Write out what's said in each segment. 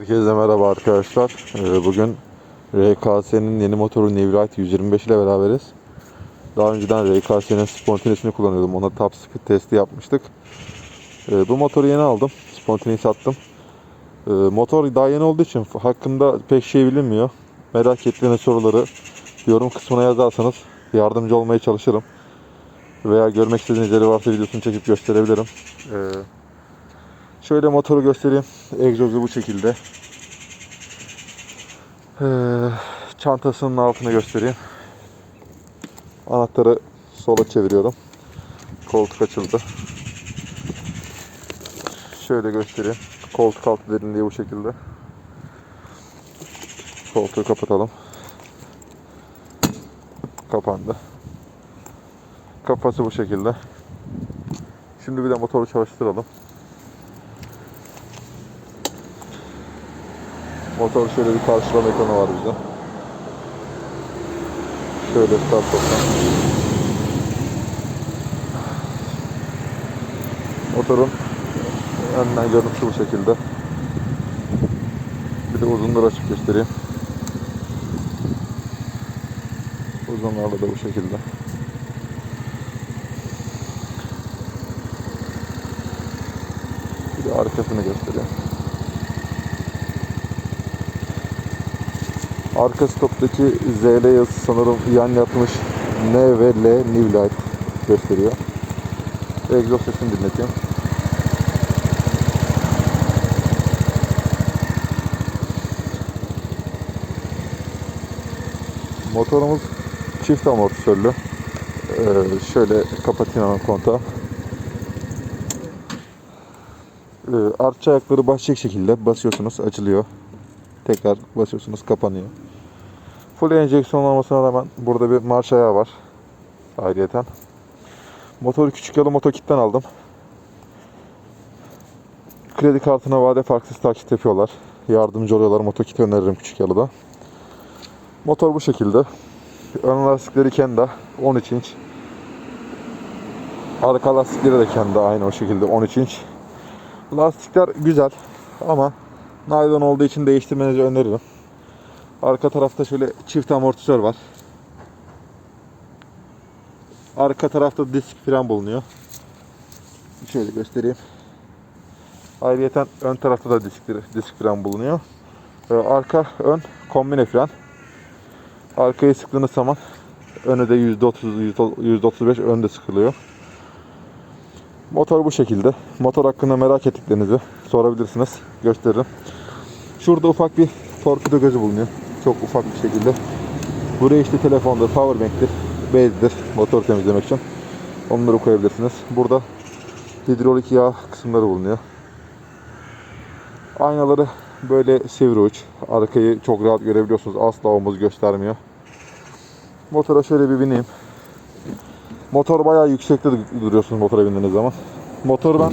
Herkese merhaba arkadaşlar. Ee, Bugün RKS'nin yeni motoru Newlight 125 ile beraberiz. Daha önceden RKS'nin spontanesini kullanıyordum. Ona top speed testi yapmıştık. Ee, Bu motoru yeni aldım. Spontaneyi sattım. Ee, Motor daha yeni olduğu için hakkında pek şey bilinmiyor. Merak ettiğiniz soruları yorum kısmına yazarsanız yardımcı olmaya çalışırım. Veya görmek istediğiniz yeri varsa videosunu çekip gösterebilirim. Ee, Şöyle motoru göstereyim. Egzozu bu şekilde. Ee, çantasının altını göstereyim. Anahtarı sola çeviriyorum. Koltuk açıldı. Şöyle göstereyim. Koltuk altı derinliği bu şekilde. Koltuğu kapatalım. Kapandı. Kafası bu şekilde. Şimdi bir de motoru çalıştıralım. Motor şöyle bir karşılama ekranı var bizde. Şöyle start toplam. Motorun önden görünüşü bu şekilde. Bir de uzunları açık göstereyim. Uzunlarla da bu şekilde. Bir de arkasını göstereyim. Arka stoptaki ZL yazısı sanırım yan yatmış N ve L New Light gösteriyor. Egzoz sesini dinleteyim. Motorumuz çift amortisörlü. Ee, şöyle kapatayım hemen kontağı. Ee, artçı ayakları başlayacak şekilde basıyorsunuz açılıyor. Tekrar basıyorsunuz kapanıyor. Full enjeksiyon olmasına rağmen burada bir marş ayağı var. Ayrıyeten. Motoru küçük yalı motokitten aldım. Kredi kartına vade farksız taksit yapıyorlar. Yardımcı oluyorlar. Motokit öneririm küçük yalıda. Motor bu şekilde. Ön lastikleri Kenda 13 inç. Arka lastikleri de Kenda aynı o şekilde 13 inç. Lastikler güzel ama naylon olduğu için değiştirmenizi öneririm. Arka tarafta şöyle çift amortisör var. Arka tarafta disk fren bulunuyor. Şöyle göstereyim. Ayrıyeten ön tarafta da disk, disk fren bulunuyor. Ee, arka ön kombine fren. Arkayı sıktığınız zaman önü de %30 %35 önde sıkılıyor. Motor bu şekilde. Motor hakkında merak ettiklerinizi sorabilirsiniz. Gösteririm. Şurada ufak bir torpido gözü bulunuyor. Çok ufak bir şekilde. Buraya işte telefondur, powerbank'tir, bezdir motor temizlemek için. Onları koyabilirsiniz. Burada hidrolik yağ kısımları bulunuyor. Aynaları böyle sivri uç. Arkayı çok rahat görebiliyorsunuz. Asla omuz göstermiyor. Motora şöyle bir bineyim. Motor bayağı yüksekte duruyorsunuz motora bindiğiniz zaman. Motoru ben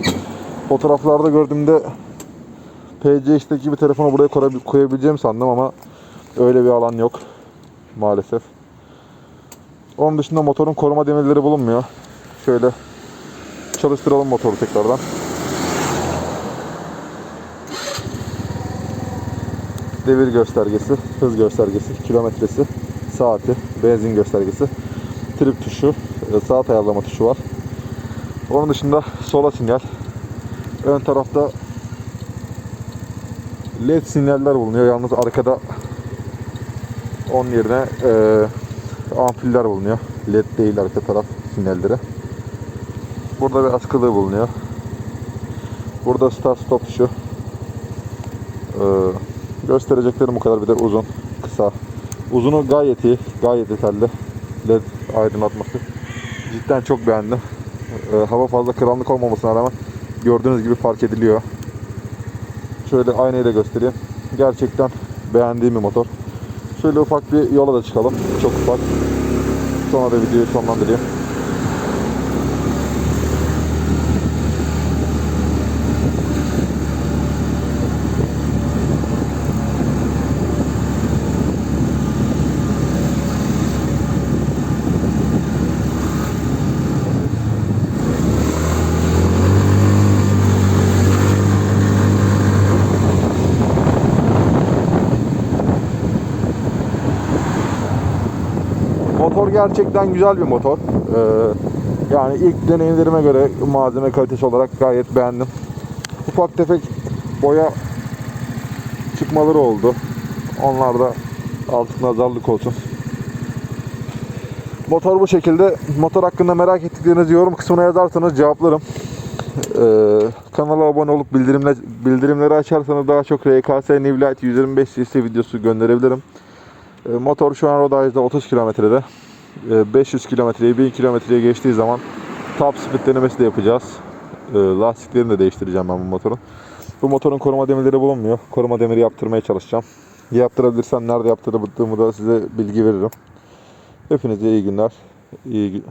fotoğraflarda gördüğümde PCX'teki bir telefonu buraya koyabil- koyabileceğimi sandım ama öyle bir alan yok maalesef. Onun dışında motorun koruma demirleri bulunmuyor. Şöyle çalıştıralım motoru tekrardan. Devir göstergesi, hız göstergesi, kilometresi, saati, benzin göstergesi, trip tuşu, e, saat ayarlama tuşu var. Onun dışında sola sinyal. Ön tarafta LED sinyaller bulunuyor. Yalnız arkada onun yerine e, ampuller bulunuyor. LED değil arka taraf sinyalleri. Burada bir askılığı bulunuyor. Burada start stop tuşu. E, göstereceklerim bu kadar. Bir de uzun, kısa. Uzunu gayet iyi. Gayet yeterli. LED aydınlatması. Cidden çok beğendim. E, hava fazla karanlık olmamasına rağmen gördüğünüz gibi fark ediliyor. Şöyle aynayı da göstereyim. Gerçekten beğendiğim bir motor. Şöyle ufak bir yola da çıkalım. Çok ufak. Sonra da videoyu sonlandırayım. Motor gerçekten güzel bir motor. Ee, yani ilk deneyimlerime göre malzeme kalitesi olarak gayet beğendim. Ufak tefek boya çıkmaları oldu. Onlar da artık nazarlık olsun. Motor bu şekilde. Motor hakkında merak ettiklerinizi yorum kısmına yazarsanız cevaplarım. Ee, kanala abone olup bildirimle, bildirimleri açarsanız daha çok RKS New Light 125 cc videosu gönderebilirim. Ee, motor şu an rodajda 30 kilometrede. Ee, 500 kilometreyi 1000 kilometreye geçtiği zaman top speed denemesi de yapacağız. Ee, lastiklerini de değiştireceğim ben bu motorun. Bu motorun koruma demirleri bulunmuyor. Koruma demiri yaptırmaya çalışacağım. Yaptırabilirsem nerede yaptırdığımı da size bilgi veririm. Hepinize iyi günler. İyi gün.